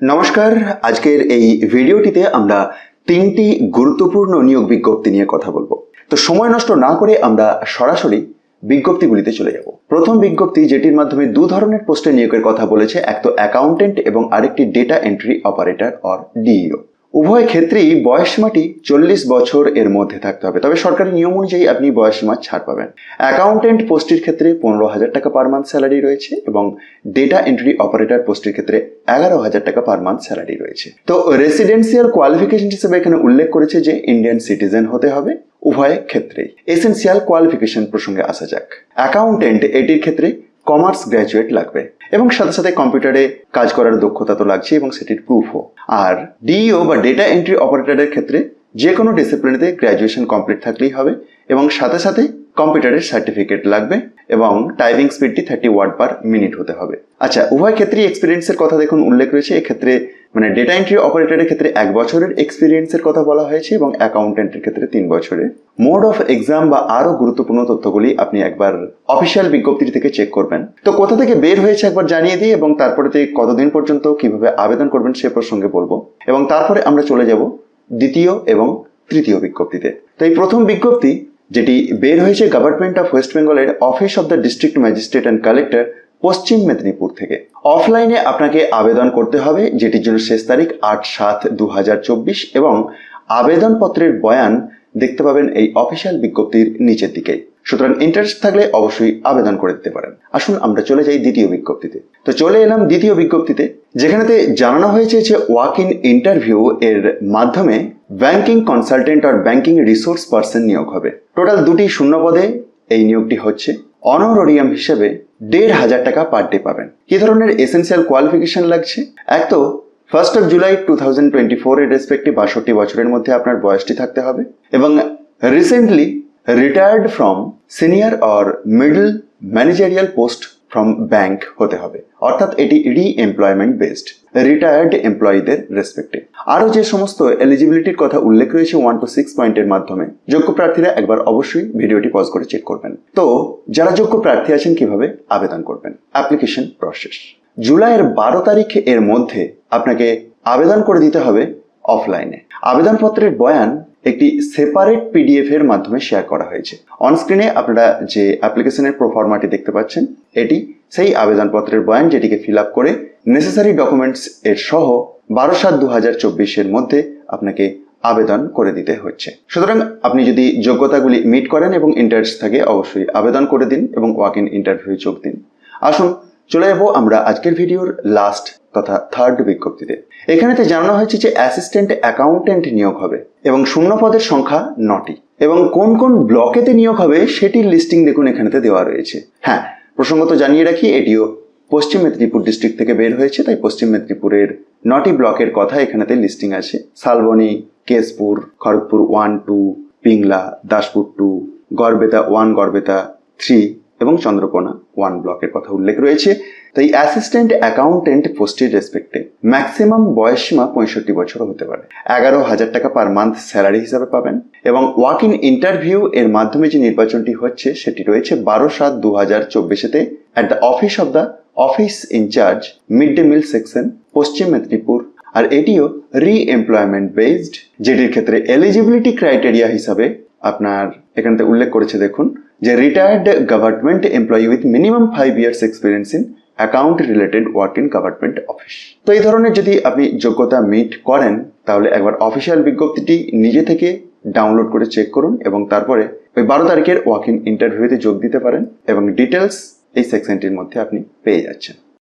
নমস্কার, আজকের এই ভিডিওটিতে আমরা তিনটি গুরুত্বপূর্ণ নিয়োগ বিজ্ঞপ্তি নিয়ে কথা বলব। তো সময় নষ্ট না করে আমরা সরাসরি বিজ্ঞপ্তিগুলিতে চলে যাব। প্রথম বিজ্ঞপ্তি যেটির মাধ্যমে দু ধরনের পোস্টে নিয়োগের কথা বলেছে, এক তো অ্যাকাউন্টেন্ট এবং আরেকটি data entry operator or DEO উভয় ক্ষেত্রেই বয়সীমাটি চল্লিশ বছর এর মধ্যে থাকতে হবে। তবে সরকারি নিয়ম অনুযায়ী আপনি বয়সীমা ছাড় পাবেন। অ্যাকাউন্টেন্ট পোস্টের ক্ষেত্রে পনেরো হাজার টাকা পার মান্থ স্যালারি রয়েছে এবং ডেটা এন্ট্রি অপারেটর পোস্টের ক্ষেত্রে এগারো হাজার টাকা পার মান্থ স্যালারি রয়েছে। তো রেসিডেন্সিয়াল কোয়ালিফিকেশন হিসেবে এখানে উল্লেখ করেছে যে ইন্ডিয়ান সিটিজেন হতে হবে উভয় ক্ষেত্রেই। এসেন্সিয়াল কোয়ালিফিকেশন প্রসঙ্গে আসা যাক। অ্যাকাউন্টেন্ট এটির ক্ষেত্রে কমার্স গ্র্যাজুয়েট লাগবে। এবং সাথে সাথে কম্পিউটারে কাজ করার দক্ষতা তো লাগছে এবং সেটির প্রুফও আর ডিইও বা ডেটা এন্ট্রি অপারেটরের ক্ষেত্রে যে কোনো ডিসিপ্লিনেতে গ্র্যাজুয়েশন কমপ্লিট থাকলেই হবে এবং সাথে সাথে কম্পিউটারের সার্টিফিকেট লাগবে এবং টাইপিং স্পিডটি থার্টি ওয়ার্ড পার মিনিট হতে হবে। আচ্ছা উভয় ক্ষেত্রেই এক্সপিরিয়েন্সের কথা দেখুন, উল্লেখ রয়েছে। এক্ষেত্রে মানে ডেটা এন্ট্রি অপারেটরের ক্ষেত্রে এক বছরের এক্সপিরিয়েন্সের কথা বলা হয়েছে এবং অ্যাকাউন্টেন্টের ক্ষেত্রে তিন বছরের। মোড অফ এক্সাম বা আরও গুরুত্বপূর্ণ তথ্যগুলি আপনি একবার অফিসিয়াল বিজ্ঞপ্তি থেকে চেক করবেন। তো কোথা থেকে বের হয়েছে একবার জানিয়ে দিই এবং তারপরে কতদিন পর্যন্ত কীভাবে আবেদন করবেন সে প্রসঙ্গে বলব। এবং তারপরে আমরা চলে যাব দ্বিতীয় এবং তৃতীয় বিজ্ঞপ্তিতে। তো এই প্রথম বিজ্ঞপ্তি যেটি বের হয়েছে গভর্নমেন্ট অফ ওয়েস্ট বেঙ্গলের office of the district magistrate and collector Paschim Medinipur থেকে। অফলাইনে আপনাকে আবেদন করতে হবে, যেটির জন্য শেষ তারিখ আট সাত দু এবং আবেদনপত্রের বয়ান দেখতে পাবেন এই অফিসিয়াল বিজ্ঞপ্তির নিচের দিকে। সুতরাং ইন্টারেস্ট থাকলে অবশ্যই আবেদন করে দিতে পারেন। আসুন আমরা চলে যাই দ্বিতীয় বিজ্ঞপ্তিতে। তো চলে এলাম দ্বিতীয় বিজ্ঞপ্তিতে, যেখানেতে জানানো হয়েছে যে ওয়াক ইন ইন্টারভিউ এর মাধ্যমে ব্যাংকিং কনসালটেন্ট আর ব্যাংকিং রিসোর্স পার্সন নিয়োগ হবে। টোটাল দুটি শূন্য পদে এই নিয়োগটি হচ্ছে। অনরোরিয়াম হিসেবে দেড় হাজার টাকা পার ডে পাবেন। কি ধরনের এসেন্সিয়াল কোয়ালিফিকেশন লাগছে? এক তো first of July two thousand twenty four এর রেসপেক্টিভ বাষট্টি বছরের মধ্যে আপনার বয়সটি থাকতে হবে এবং recently retired from senior or middle managerial post from bank হতে হবে। অর্থাৎ এটি রি এমপ্লয়মেন্ট বেসড রিটায়ার্ড এমপ্লয়ীদের রেসপেক্টে আরও যে সমস্ত এলিজিবিলিটির কথা উল্লেখ রয়েছে ওয়ান টু সিক্স পয়েন্টের মাধ্যমে, যোগ্য প্রার্থীরা একবার অবশ্যই ভিডিওটি পজ করে চেক করবেন। তো, যারা যোগ্য প্রার্থী আছেন কীভাবে? আবেদন করবেন। অ্যাপ্লিকেশন প্রসেস জুলাইয়ের বারো তারিখ এর মধ্যে আপনাকে আবেদন করে দিতে হবে অফলাইনে আবেদনপত্রের বয়ান একটি সেপারেট পিডিএফ এর মাধ্যমে শেয়ার করা হয়েছে। অনস্ক্রিনে আপনারা যে অ্যাপ্লিকেশনের প্রফর্মাটি দেখতে পাচ্ছেন, এটি সেই আবেদনপত্রের বয়ান যেটিকে ফিল আপ করে নেসেসারি ডকুমেন্টস এর সহ বারো সাত দু হাজার চব্বিশের মধ্যে আপনাকে আবেদন করে দিতে হচ্ছে। সুতরাং আপনি যদি যোগ্যতাগুলি মিট করেন এবং ইন্টারেস্ট থাকে, অবশ্যই আবেদন করে দিন এবং ওয়াক ইন ইন্টারভিউ যোগ দিন। আসুন চলে যাব আমরা আজকের ভিডিওর লাস্ট তথা থার্ড বিজ্ঞপ্তিতে। এখানেতে জানানো হয়েছে যে অ্যাসিস্ট্যান্ট অ্যাকাউন্টেন্ট নিয়োগ হবে এবং শূন্য পদের সংখ্যা নটি। এবং কোন কোন ব্লকেতে নিয়োগ হবে সেটির লিস্টিং দেখুন এখানেতে দেওয়া রয়েছে। হ্যাঁ প্রসঙ্গত জানিয়ে রাখি, এটিও পশ্চিম মেদিনীপুর ডিস্ট্রিক্ট থেকে বের হয়েছে, তাই পশ্চিম মেদিনীপুরের নটি ব্লকের কথা এখানেতে লিস্টিং আছে। Salboni, Keshpur, Kharagpur one two Pingla, Daspur two Garhbeta one Garhbeta three এবং চন্দ্রকোনা ওয়ান ব্লকের কথা উল্লেখ রয়েছে। তাই অ্যাসিস্ট্যান্ট অ্যাকাউন্টেন্ট পোস্টের রেসপেক্টে ম্যাক্সিমাম বয়সসীমা পঁয়ষট্টি বছর হতে পারে। এগারো হাজার টাকা পার মান্থ স্যালারি হিসাবে পাবেন এবং ওয়াক ইন ইন্টারভিউ এর মাধ্যমে যে নির্বাচনটি হচ্ছে, সেটি রয়েছে বারো সাত দু হাজার চব্বিশেতে at the office of the office in charge mid day meal section Paschim Medinipur. আর এটিও রি এমপ্লয়মেন্ট বেসড যেটির ক্ষেত্রে এলিজিবিলিটি ক্রাইটেরিয়া হিসাবে আপনার এখানে উল্লেখ করেছে, দেখুন। যে retired government employee with minimum five years experience in account related work in government office তো এই ধরনের যদি আপনি যোগ্যতা মিট করেন, তাহলে একবার অফিসিয়াল বিজ্ঞপ্তিটি নিজে থেকে ডাউনলোড করে চেক করুন এবং তারপরে ওই বারো তারিখের ওয়াক ইন ইন্টারভিউতে যোগ দিতে পারেন এবং ডিটেলস এই সেকশনটির মধ্যে আপনি পেয়ে যাচ্ছেন।